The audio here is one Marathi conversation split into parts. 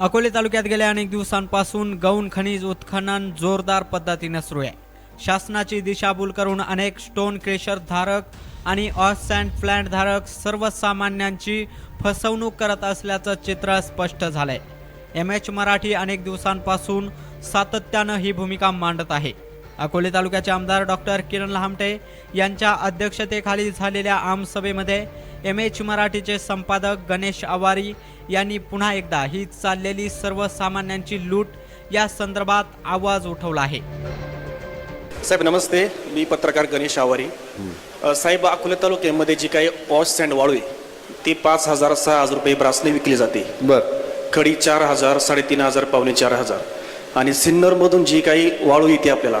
अकोले तालुक्यात गेल्या अनेक दिवसांपासून गौण खनिज उत्खनन जोरदार पद्धतीने सुरू आहे. शासनाची दिशाभूल करून अनेक स्टोन क्रेशर धारक आणि ऑस सँड प्लॅन्ट धारक सर्वसामान्यांची फसवणूक करत असल्याचं चित्र स्पष्ट झालंय. एम एच मराठी अनेक दिवसांपासून सातत्यानं ही भूमिका मांडत आहे. अकोले तालुक्याचे आमदार डॉक्टर किरण लहामटे यांच्या अध्यक्षतेखाली झालेल्या आमसभेमध्ये एम एच मराठीचे संपादक गणेश आवारी यांनी पुन्हा एकदा ही चाललेली सर्वसामान्यांची लूट या संदर्भात आवाज उठवला आहे. साहेब नमस्ते. मी पत्रकार गणेश आवारी साहेब अकोले तालुक्यामध्ये जी काही ऑस सँड वाळू आहे ती पाच हजार सहा हजार रुपये ब्रासने विकली जाते. बर. खडी चार हजार साडेतीन हजार पावणे चार हजार. आणि सिन्नरमधून जी काही वाळू येते आपल्याला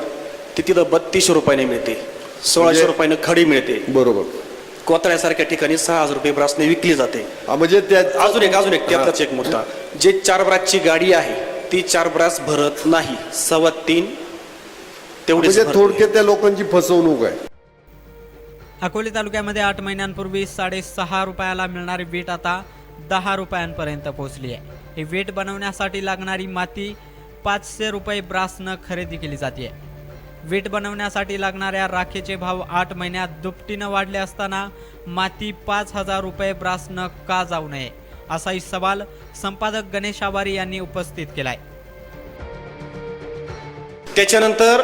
ती तिथं बत्तीसशे रुपयाने मिळते सोळाशे म्हणजे- रुपयानं खडी मिळते. बरोबर. कोतळ्यासारख्या ठिकाणी सहा हजार रुपये ब्रासने विकली जाते. हा, म्हणजे त्या अजून एक अजून एक त्यातलाच एक मुद्दा. जे चार ब्रासची गाडी आहे ती चार ब्रास भरत नाही. सव्वा तीन तेवढीच म्हणजे. थोडक्यात त्या लोकांची फसवणूक आहे. अकोले तालुक्यामध्ये आठ महिन्यांपूर्वी साडेसहा रुपयाला मिळणारी वीट आता दहा रुपयांपर्यंत पोहोचली आहे. ही वीट बनवण्यासाठी लागणारी माती पाचशे रुपये ब्रासनं खरेदी केली जाते. वीट बनवण्यासाठी लागणाऱ्या राखेचे भाव आठ महिन्यात दुपटीनं वाढले असताना माती पाच हजार रुपये ब्रासनं का जाऊ नये असाही सवाल संपादक गणेश आवारी यांनी उपस्थित केलाय. त्याच्यानंतर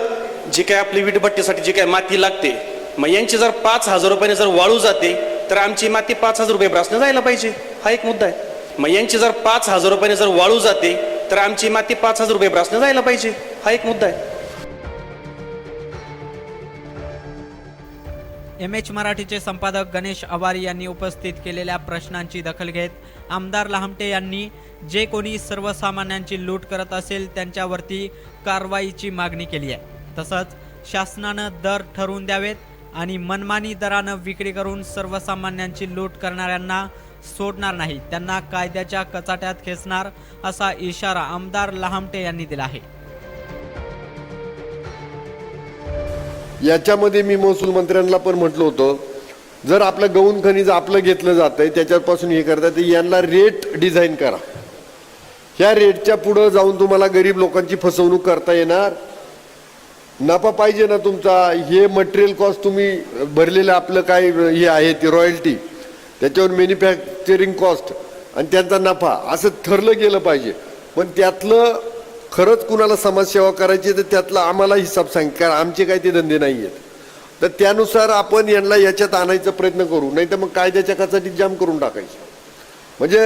जी काय आपली वीटभट्टीसाठी जी काय माती लागते मग यांची जर पाच हजार रुपयाने जर वाळू जाते तर आमची माती पाच हजार रुपये ब्रासनं जायला पाहिजे हा एक मुद्दा आहे. मग यांची जर पाच हजार रुपयाने जर वाळू जाते तर आमची माती पाच हजार रुपये ब्रासनं जायला पाहिजे हा एक मुद्दा आहे. एम एच मराठीचे संपादक गणेश आवारी यांनी उपस्थित केलेल्या प्रश्नांची दखल घेत आमदार लहामटे यांनी जे कोणी सर्वसामान्यांची लूट करत असेल त्यांच्यावरती कारवाईची मागणी केली आहे. तसंच शासनानं दर ठरवून द्यावेत आणि मनमानी दरानं विक्री करून सर्वसामान्यांची लूट करणाऱ्यांना सोडणार नाही त्यांना कायद्याच्या कचाट्यात खेचणार असा इशारा आमदार लहामटे यांनी दिला आहे. याच्यामध्ये मी महसूल मंत्र्यांना पण म्हटलं होतं जर आपलं गौण खनिज आपलं घेतलं जातंय त्याच्यापासून हे करता तर यांना रेट डिझाईन करा. ह्या रेटच्या पुढं जाऊन तुम्हाला गरीब लोकांची फसवणूक करता येणार. नफा पाहिजे ना तुमचा हे मटेरियल कॉस्ट तुम्ही भरलेलं आपलं काय हे आहे ते रॉयल्टी त्याच्यावर मॅन्युफॅक्चरिंग कॉस्ट आणि त्यांचा नफा असं ठरलं गेलं पाहिजे. पण त्यातलं खरंच कुणाला समाजसेवा करायची तर त्यातला आम्हाला हिसाब सांग कारण आमचे काही ते धंदे नाही आहेत तर त्यानुसार आपण यांना याच्यात आणायचा प्रयत्न करू नाही तर मग कायद्याच्या कचाटीत जाम करून टाकायचं. म्हणजे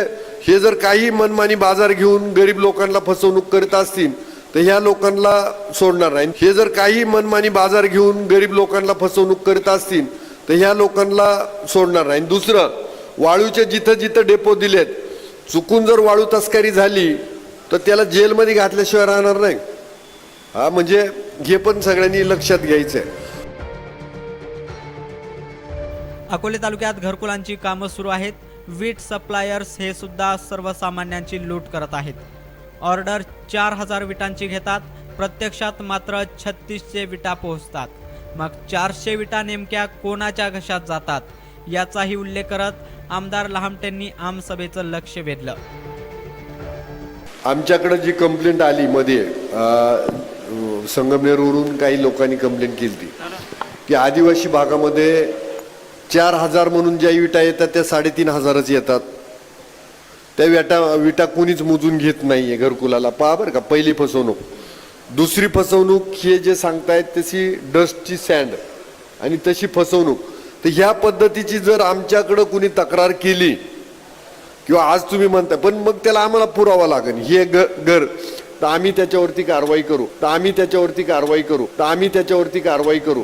हे जर काही मनमानी बाजार घेऊन गरीब लोकांना फसवणूक करीत असतील तर ह्या लोकांना सोडणार नाही. हे जर काही मनमानी बाजार घेऊन गरीब लोकांना फसवणूक करीत असतील तर ह्या लोकांना सोडणार नाही. दुसरं वाळूचे जिथं जिथं डेपो दिलेत चुकून जर वाळू तस्करी झाली तर त्याला जेलमध्ये घातल्याशिवाय राहणार नाही. हा म्हणजे हे पण सगळ्यांनी लक्षात घ्यायचं आहे अकोले तालुक्यात घरकुलांची कामं सुरू आहेत. वीट सप्लायर्स हे सुद्धा सर्वसामान्यांची लूट करत आहेत. ऑर्डर चार हजार विटांची घेतात. प्रत्यक्षात मात्र छत्तीसशे विटा पोहोचतात. मग चारशे विटा नेमक्या कोणाच्या घशात जातात याचाही उल्लेख करत आमदार लहामटेंनी आमसभेचं लक्ष वेधलं. आमच्याकडं जी कंप्लेंट आली मध्ये संगमनेरवरून काही लोकांनी कंप्लेंट केली ती की आदिवासी भागामध्ये चार हजार म्हणून ज्या विटा येतात त्या साडेतीन हजारच येतात. त्या विटा विटा कोणीच मोजून घेत नाही आहे घरकुलाला. पहा बरं का पहिली फसवणूक. दुसरी फसवणूक हे जे सांगतायत तशी डस्टची सँड आणि तशी फसवणूक. तर ह्या पद्धतीची जर आमच्याकडं कुणी तक्रार केली किंवा आज तुम्ही म्हणता पण मग त्याला आम्हाला पुरावा लागेल. हे ग घर. तर आम्ही त्याच्यावरती कारवाई करू. तर आम्ही त्याच्यावरती कारवाई करू. तर आम्ही त्याच्यावरती कारवाई करू.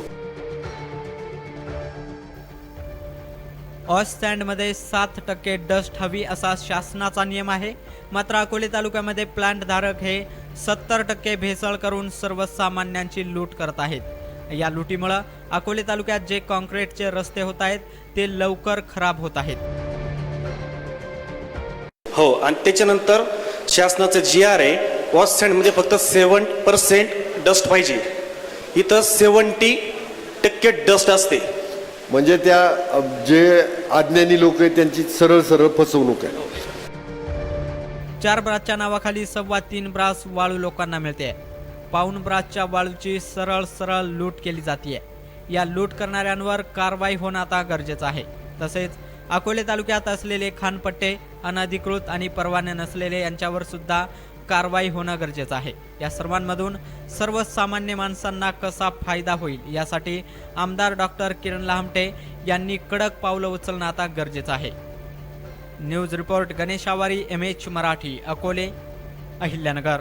ऑस स्टँडमध्ये सात टक्के डस्ट हवी असा शासनाचा नियम आहे. मात्र अकोले तालुक्यामध्ये प्लांटधारक हे सत्तर टक्के भेसळ करून सर्वसामान्यांची लूट करत आहेत. या लुटीमुळं अकोले तालुक्यात जे कॉन्क्रीटचे रस्ते होत आहेत ते लवकर खराब होत आहेत. हो आणि त्याच्यानंतर शासनाचं जी आर आहे वॉश सँडमध्ये फक्त सेवन पर्सेंट डस्ट पाहिजे. इथं सेवन्टी टक्के डस्ट असते. म्हणजे त्या अ, जे अज्ञानी लोक आहेत त्यांची सरळ सरळ फसवणूक आहे. चार ब्रासच्या नावाखाली सव्वा तीन ब्रास वाळू लोकांना मिळते. पाऊन ब्रासच्या वाळूची सरळ सरळ लूट केली जाते. या लूट करणाऱ्यांवर कारवाई होणं आता गरजेचं आहे. तसेच अकोले तालुक्यात असलेले खानपट्टे अनधिकृत आणि परवाने नसलेले यांच्यावर सुद्धा कारवाई होणं गरजेचं आहे. या सर्वांमधून सर्वसामान्य माणसांना कसा फायदा होईल यासाठी आमदार डॉक्टर किरण लहामटे यांनी कडक पावलं उचलणं आता गरजेचं आहे. News report Ganesh Awari M H Marathi Akole Ahilyanagar.